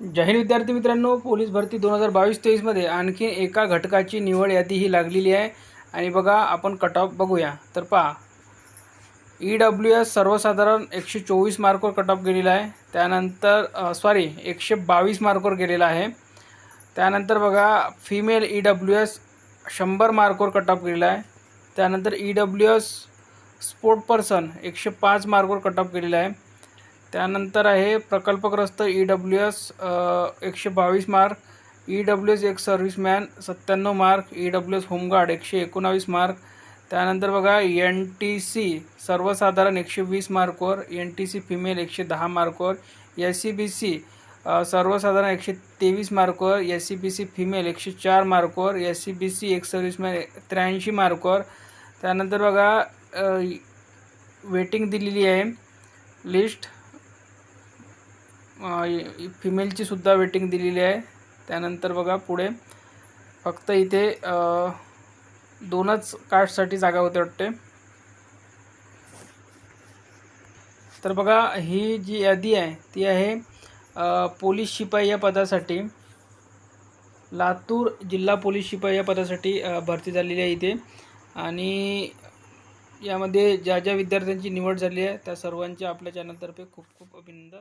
जाहीर विद्यार्थी मित्रांनो पोलीस भरती दोन हजार बावीस तेवीसमध्ये आणखी एका घटकाची निवड यादी ही लागलेली आहे. आणि बघा आपण कट ऑफ बघूया. तर पहा ई डब्ल्यू एस सर्वसाधारण एकशे चोवीस मार्कवर कट ऑफ गेलेला आहे. त्यानंतर सॉरी एकशे बावीस मार्कवर गेलेला आहे. त्यानंतर बघा फिमेल ई डब्ल्यू एस शंभर मार्कवर कट ऑफ गेलेला आहे. त्यानंतर E W S sport person एकशे पाच मार्कवर कट ऑफ गेलेला आहे. त्यानंतर आहे प्रकल्पग्रस्त ई डब्ल्यू एस एकशे बावीस मार्क ई डब्ल्यू एस एक सर्व्हिसमॅन सत्त्याण्णव mark E W S home guard एकशे एकोणावीस मार्क. त्यानंतर बघा एन टी सी सर्वसाधारण एकशे वीस मार्कवर एन टी सी फिमेल एकशे दहा मार्कवर एस सी बी सी सर्वसाधारण एकशे तेवीस मार्कवर S C B C female एकशे चार मार्कवर एस सी बी सी एक सर्व्हिसमॅन त्र्याऐंशी मार्कवर. त्यानंतर बघा वेटिंग दिलेली आहे. लिस्ट फिमेलची सुद्धा वेटिंग दिलेली आहे. त्यानंतर बघा पुढे. फक्त इथे दोनच कास्टसाठी जागा होते वाटते. तर बघा ही जी यादी आहे ती आहे पोलीस शिपाई या पदासाठी. लातूर जिल्हा पोलीस शिपाई या पदासाठी भरती झालेली आहे इथे. आणि यामध्ये ज्या ज्या विद्यार्थ्यांची निवड झाली आहे त्या सर्वांचे आपल्या चॅनलतर्फे खूप खूप अभिनंदन.